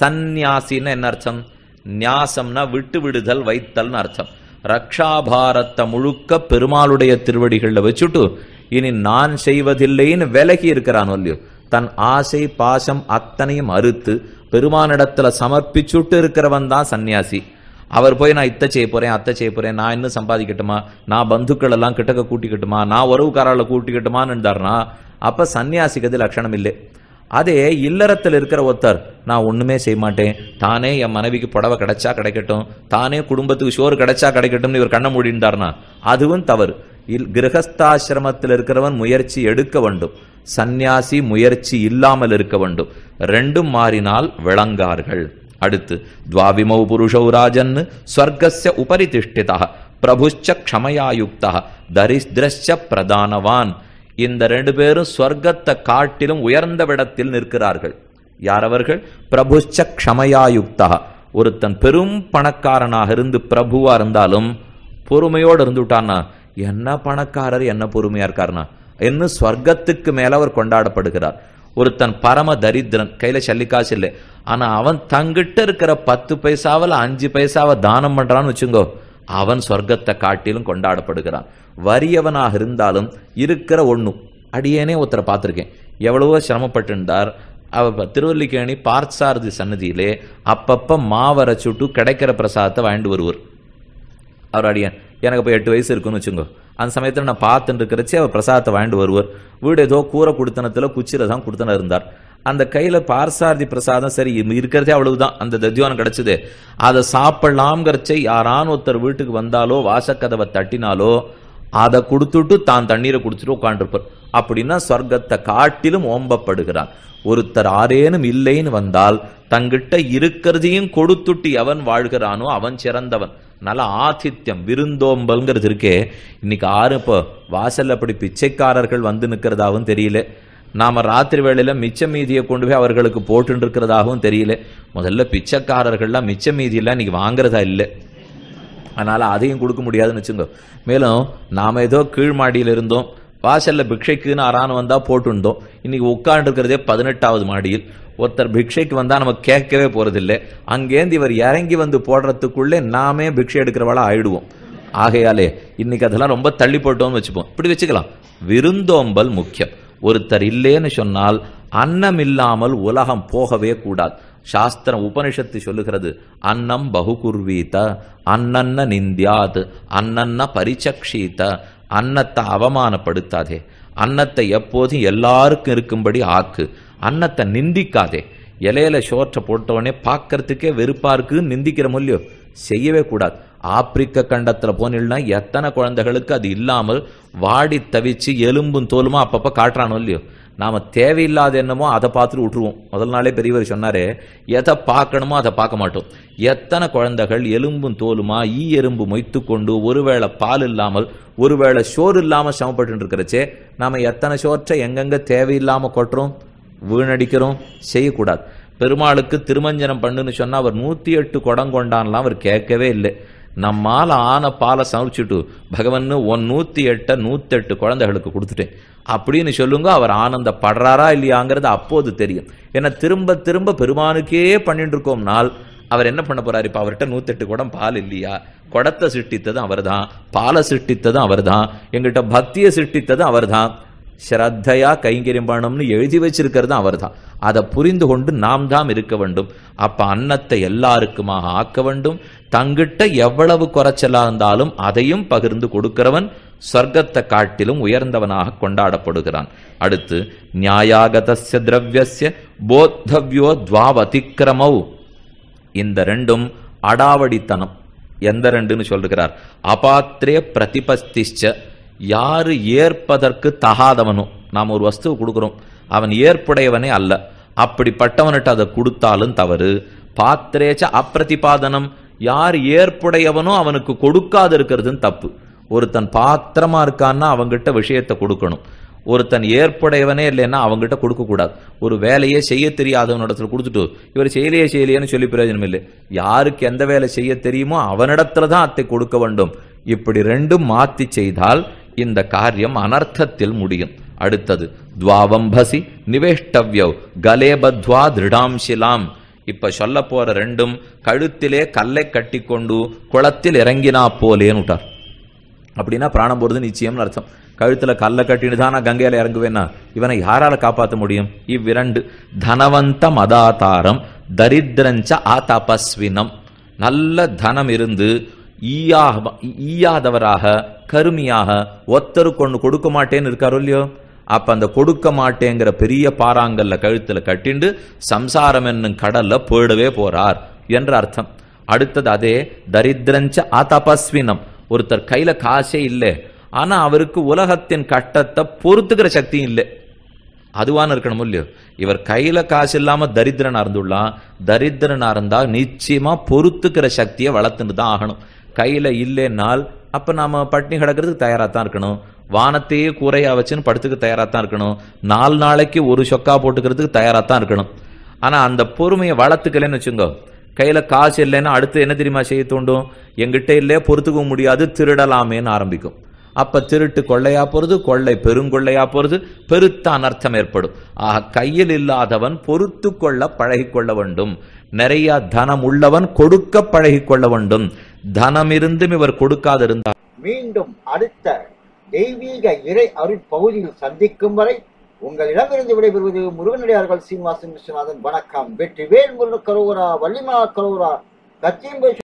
சந்நியாசின்னு என்ன அர்த்தம்? நியாசம்னா விட்டு விடுதல் வைத்தல்னு அர்த்தம். ரக்ஷாபாரத்தை முழுக்க பெருமாளுடைய திருவடிகளில் வச்சுட்டு இனி நான் செய்வதில்லைன்னு விலகி இருக்கிறான் இல்லையோ தன் ஆசை பாசம் அத்தனையும் அறுத்து பெருமானிடத்துல சமர்ப்பிச்சுட்டு இருக்கிறவன் தான் சன்னியாசி அவர் போய் நான் இத்தை செய்ய போறேன் அத்தை செய்ய போறேன் நான் இன்னும் சம்பாதிக்கட்டுமா? நான் பந்துக்கள் எல்லாம் கிட்டக்க கூட்டிக்கட்டுமா? நான் உறவுக்காரால கூட்டிக்கட்டுமான்னு இருந்தாருன்னா அப்ப சன்னியாசிக்கு அது லட்சணம் இல்லை. அதே இல்லறத்தில் இருக்கிற ஒருத்தர் நான் ஒண்ணுமே செய்ய மாட்டேன். தானே என் மனைவிக்கு புடவை கிடைச்சா கிடைக்கட்டும். தானே குடும்பத்துக்கு சோறு கிடைச்சா கிடைக்கட்டும்னு இவர் கண்ண மூடிந்தார்னா அதுவும் தவறு. இல் கிரகஸ்தாசிரமத்தில் இருக்கிறவன் முயற்சி எடுக்க வேண்டும். சந்நியாசி முயற்சி இல்லாமல் இருக்க வேண்டும். ரெண்டும் மாறினால் விளங்கார்கள். அடுத்து துவாவிமௌ புருஷௌ ராஜன் ஸ்வர்கஸ்ய உபரி திஷ்டிதா பிரபுஷ்ச க்ஷமயாயுக்தா. தரிஸ்திரஸ்ச பிரதானவான். இந்த ரெண்டு பேரும் ஸ்வர்க்கத்தை காட்டிலும் உயர்ந்த விடத்தில் நிற்கிறார்கள். யாரவர்கள் பிரபுச்ச க்ஷமையாயுக்தா. ஒருத்தன் பெரும் பணக்காரனாக இருந்து பிரபுவா இருந்தாலும் பொறுமையோடு இருந்துட்டான்னா என்ன பணக்காரர் என்ன பொறுமையா இருக்காருனா இன்னும் ஸ்வர்க்கத்துக்கு மேல அவர் கொண்டாடப்படுகிறார். ஒருத்தன் பரம தரித்திரன் கையில சல்லிக்காசு இல்லை. ஆனா அவன் தங்கிட்ட இருக்கிற பத்து பைசாவில் அஞ்சு பைசாவை தானம் பண்றான்னு வச்சுங்கோ அவன் சொர்க்கத்தை காட்டிலும் கொண்டாடப்படுகிறான். வறியவனாக இருந்தாலும் இருக்கிற ஒண்ணும் அடியேனே ஒருத்தரை பார்த்துருக்கேன். எவ்வளவோ சிரமப்பட்டிருந்தார். அவ திருவல்லிக்கேணி பார்த்தசாரதி சன்னதியிலே அப்பப்ப மாவரை சுட்டு கிடைக்கிற பிரசாதத்தை வாங்கிட்டு வருவார். அவர் அடியன் எனக்கு இப்போ எட்டு வயசு இருக்குன்னு வச்சுங்கோ அந்த சமயத்தில் நான் பார்த்துட்டு இருக்கிறச்சி அவர் பிரசாதத்தை வாங்கிட்டு வருவார். வீடு ஏதோ கூரை கொடுத்தனத்தில் குச்சியில் தான் கொடுத்தன இருந்தார். அந்த கையில பார்சாரதி பிரசாதம் சரி இருக்கிறதே அவ்வளவுதான். அந்த தத்யோனம் கிடைச்சது. அதை சாப்பிடலாம்ங்கிறச்ச யாரான ஒருத்தர் வீட்டுக்கு வந்தாலோ வாசக்கதவை தட்டினாலோ அதை கொடுத்துட்டு தான் தண்ணீரை குடிச்சிட்டு உட்காந்துருப்பார் அப்படின்னா சொர்க்கத்தை காட்டிலும் ஓம்பப்படுகிறான் ஒருத்தர் ஆரேனும் இல்லைன்னு வந்தால் தங்கிட்ட இருக்கிறதையும் கொடுத்துட்டு எவன் வாழ்கிறானோ அவன் சிறந்தவன். நல்ல ஆதித்யம் விருந்தோம்பல்ங்கிறது இருக்கே. இன்னைக்கு ஆறு இப்போ வாசல் அப்படி பிச்சைக்காரர்கள் வந்து நிற்கிறதாவும் தெரியல. நாம ராத்திரி வேளையில மிச்ச மீதியை கொண்டு போய் அவர்களுக்கு போட்டு இருக்கிறதாகவும் தெரியல. முதல்ல பிச்சைக்காரர்கள்லாம் மிச்ச மீதியெல்லாம் இன்னைக்கு வாங்குறதா இல்லை. அதனால அதையும் கொடுக்க முடியாதுன்னு வச்சுங்க மேலும் நாம ஏதோ கீழ் மாடியில் இருந்தோம். வாசல்ல பிக்ஷைக்குன்னு ஆறான வந்தா போட்டுருந்தோம் இன்னைக்கு உட்கார்ந்து இருக்கிறதே பதினெட்டாவது மாடியில். ஒருத்தர் பிக்ஷைக்கு வந்தா நம்ம கேட்கவே போறதில்லை. அங்கேருந்து இவர் இறங்கி வந்து போடுறதுக்குள்ளே நாமே பிக்ஷை எடுக்கிறவளா ஆயிடுவோம். ஆகையாலே இன்னைக்கு அதெல்லாம் ரொம்ப தள்ளி போட்டோம்னு வச்சுப்போம். இப்படி வச்சுக்கலாம். விருந்தோம்பல் முக்கியம். ஒருத்தர் இல்லைன்னு சொன்னால் அன்னம் இல்லாமல் உலகம் போகவே கூடாது. சாஸ்திரம் உபனிஷத்து சொல்லுகிறது அன்னம் பகுகுர்வீத அன்னன்ன நிந்தியாத் அன்னன்ன பரிச்சக்ஷீத அன்னத்தை அவமானப்படுத்தாதே. அன்னத்தை எப்போதும் எல்லாருக்கும் இருக்கும்படி ஆக்கு. அன்னத்தை நிந்திக்காதே. இலையில சோற்றை போட்டவொடனே பார்க்கறதுக்கே வெறுப்பா இருக்குன்னு நிந்திக்கிற மொழியோ செய்யவே கூடாது. ஆப்பிரிக்க கண்டத்துல போனீங்கன்னா எத்தனை குழந்தைகளுக்கு அது இல்லாமல் வாடி தவிச்சு எலும்பும் தோலுமா அப்பப்ப காட்டுறானோ இல்லையோ? நாம தேவையில்லாத என்னமோ அதை பார்த்துட்டு விட்டுருவோம். முதல் நாளே பெரியவர் சொன்னாரே எதை பார்க்கணுமோ அதை பார்க்க மாட்டோம். எத்தனை குழந்தைகள் எலும்பும் தோலுமா ஈ எறும்பு மொய்த்து கொண்டு ஒருவேளை பால் இல்லாமல் ஒருவேளை சோறு இல்லாமல் சமப்பட்டு இருக்கிறச்சே நாம எத்தனை சோற்றை எங்கெங்க தேவையில்லாம கொட்டுறோம் வீணடிக்கிறோம் செய்யக்கூடாது. பெருமாளுக்கு திருமஞ்சனம் பண்ணுன்னு சொன்னா அவர் நூத்தி எட்டு குடம் கொண்டான்லாம் அவர் கேட்கவே இல்லை. நம்மால் ஆன பாலை சமைச்சிட்டு பகவன் ஒன் நூற்றி எட்ட நூற்றெட்டு குழந்தைகளுக்கு கொடுத்துட்டேன். அப்படின்னு சொல்லுங்க அவர் ஆனந்தப்படுறாரா இல்லையாங்கிறது அப்போது தெரியும். ஏன்னா திரும்ப திரும்ப பெருமானுக்கே பண்ணிட்டு இருக்கோம்னால் அவர் என்ன பண்ண போறாரு? இப்போ அவர்கிட்ட நூத்தெட்டு குடம் பால் இல்லையா? குடத்தை சிருஷ்டித்ததும் அவர்தான். பாலை சிருஷ்டித்ததும் அவர்தான். எங்கிட்ட பக்தியை சிருஷ்டித்ததும் அவர்தான். ஸ்ரத்தையா கைங்கரியம் பண்ணணும்னு எழுதி வச்சிருக்கிறது அவர்தான். அதை புரிந்து கொண்டு நாம் தான் இருக்க வேண்டும். அப்ப அன்னத்தை எல்லாருக்குமாக ஆக்க வேண்டும். தங்கிட்ட எவ்வளவு குறைச்சலா இருந்தாலும் அதையும் பகிர்ந்து கொடுக்கிறவன் சொர்க்கத்தை காட்டிலும் உயர்ந்தவனாக கொண்டாடப்படுகிறான். அடுத்து நியாயாகதஸ்ய திரவியஸ்ய போத்தவ்யோ துவாவதிக்கிரமௌ. இந்த ரெண்டும் அடாவடித்தனம். எந்த ரெண்டுன்னு சொல்லுகிறார். அபாத்திரே பிரதிபஸ்திஷ்ட யாரு ஏற்பதற்கு தகாதவனோ நாம் ஒரு வஸ்துவை கொடுக்குறோம் அவன் ஏற்புடையவனே அல்ல. அப்படிப்பட்டவன்கிட்ட அதை கொடுத்தாலும் தவறு. பாத்திரேச்ச அப்பிரதிபாதனம். யார் ஏற்புடையவனோ அவனுக்கு கொடுக்காது இருக்கிறதுன்னு தப்பு. ஒருத்தன் பாத்திரமா இருக்கான்னா அவங்கிட்ட விஷயத்தை கொடுக்கணும். ஒருத்தன் ஏற்புடையவனே இல்லைன்னா அவங்ககிட்ட கொடுக்க கூடாது ஒரு வேலையே செய்ய தெரியாதவனிடத்துல கொடுத்துட்டு இவர் செயலியே செய்யலையேன்னு சொல்லி பிரயோஜனம் இல்லை. யாருக்கு எந்த வேலை செய்ய தெரியுமோ அவனிடத்துல தான் அத்தை கொடுக்க வேண்டும். இப்படி ரெண்டும் மாத்தி செய்தால் இந்த காரியம் அனர்த்தத்தில் முடியும். அடுத்தது துவாவம்பசி நிவேஷ்டவ்யவ் கலேபத்வா திருடாம்சிலாம். இப்ப சொல்ல போற ரெண்டும் கழுத்திலே கல்லை கட்டிக்கொண்டு குளத்தில் இறங்கினா போலேன்னு அப்படின்னா பிராணம் போறது நிச்சயம்னு அர்த்தம். கழுத்துல கல்லை கட்டினு தான் நான் கங்கையில இறங்குவேன்னா இவனை யாரால காப்பாற்ற முடியும்? இவ்விரண்டு தனவந்த மதாதாரம் தரித்திரஞ்ச ஆதபஸ்வினம். நல்ல தனம் இருந்து ஈயாதவராக கருமியாக ஒத்தருக்கு கொண்டு கொடுக்க மாட்டேன்னு இருக்காரோ இல்லையோ? அப்ப அந்த கொடுக்க மாட்டேங்கிற பெரிய பாறாங்கல்ல கழுத்துல கட்டிண்டு சம்சாரம் என்னும் கடல்ல போயிடவே போறார் என்ற அர்த்தம். அடுத்தது அதே தரித்திரஞ்ச அதபஸ்வினம் ஒருத்தர் கையில காசே இல்லை. ஆனா அவருக்கு உலகத்தின் கட்டத்தை பொறுத்துக்கிற சக்தியும் இல்லை. அதுவான இருக்கணும் இல்லையோ? இவர் கையில காசு இல்லாம தரித்திரனா இருந்துள்ளான். தரித்திரனா இருந்தா நிச்சயமா பொறுத்துக்கிற சக்தியை வளர்த்துட்டு தான் ஆகணும். கையில இல்லைன்னால் அப்ப நாம பட்டினி கிடக்கிறதுக்கு தயாரா தான் இருக்கணும். வானத்தையே கூரையா வச்சுன்னு படுத்துக்க தயாரா தான் இருக்கணும். நாலு நாளைக்கு ஒரு சொக்கா போட்டுக்கிறதுக்கு தயாரா தான் இருக்கணும். ஆனா அந்த பொறுமையை வளர்த்துக்கலன்னு வச்சுங்கோ கையில காசு இல்லைன்னா அடுத்து என்ன தெரியுமா செய்ய தூண்டும்? எங்கிட்ட இல்லையே பொறுத்துக்க முடியாது திருடலாமேன்னு ஆரம்பிக்கும். அப்ப திருட்டு கொள்ளையா போறது கொள்ளை பெருங்கொள்ளையா போறது பெருத்த அனர்த்தம் ஏற்படும். ஆக கையில் இல்லாதவன் பொறுத்து கொள்ள பழகிக்கொள்ள வேண்டும். நிறைய தனம் உள்ளவன் கொடுக்க பழகிக்கொள்ள வேண்டும். தனம் இருந்தும் இவர் கொடுக்காதிருந்தார். மீண்டும் அடுத்த தெய்வீக இறை அருட்பகுதியில் சந்திக்கும் வரை உங்களிடமிருந்து விடைபெறுவது முருகனடியார்கள் சீனிவாசன் விஸ்வநாதன். வணக்கம். வெற்றி வேல் முருகன் கரோரா வள்ளிமா கரோரா கச்சியம்பை